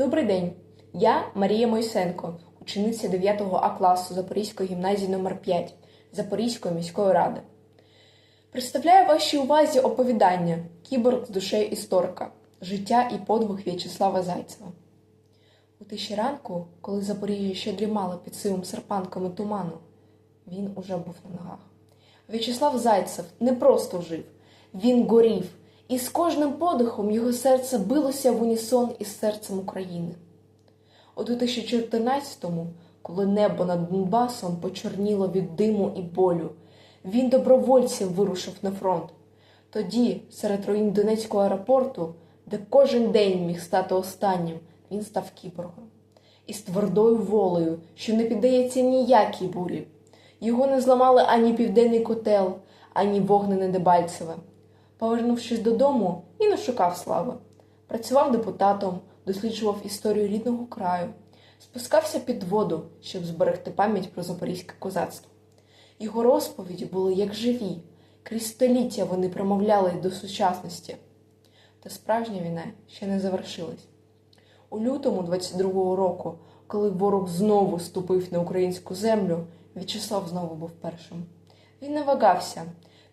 Добрий день. Я Марія Мойсенко, учениця 9 А класу Запорізької гімназії номер 5 Запорізької міської ради. Представляю вашій увазі оповідання Кіборг з душею історика Життя і подвиг В'ячеслава Зайцева. У тиші ранку, коли Запоріжжя ще дрімало під сивим серпанками туману, він уже був на ногах. В'ячеслав Зайцев не просто жив, він горів, і з кожним подихом його серце билося в унісон із серцем України. У 2014-му, коли небо над Донбасом почорніло від диму і болю, він добровольцем вирушив на фронт. Тоді, серед руїн Донецького аеропорту, де кожен день міг стати останнім, він став кіборгом. Із твердою волею, що не піддається ніякій бурі. Його не зламали ані південний котел, ані вогнене Дебальцеве. Повернувшись додому, він не шукав слави. Працював депутатом, досліджував історію рідного краю, спускався під воду, щоб зберегти пам'ять про запорізьке козацтво. Його розповіді були як живі, крізь століття вони промовляли до сучасності. Та справжня війна ще не завершилась. У лютому 22-го року, коли ворог знову ступив на українську землю, В'ячеслав знову був першим. Він не вагався,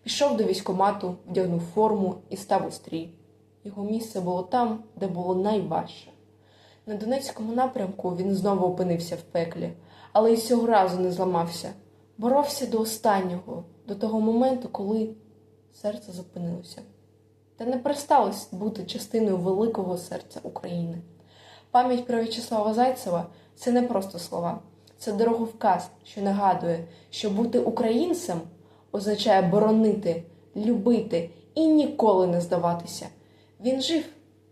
пішов до військомату, вдягнув форму і став у стрій. Його місце було там, де було найважче. На Донецькому напрямку він знову опинився в пеклі, але й цього разу не зламався. Боровся до останнього, до того моменту, коли серце зупинилося. Та не пересталось бути частиною великого серця України. Пам'ять про В'ячеслава Зайцева це не просто слова, це дороговказ, що нагадує, що бути українцем означає боронити, любити і ніколи не здаватися. Він жив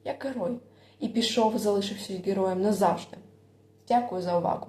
як герой і пішов, залишився героєм назавжди. Дякую за увагу.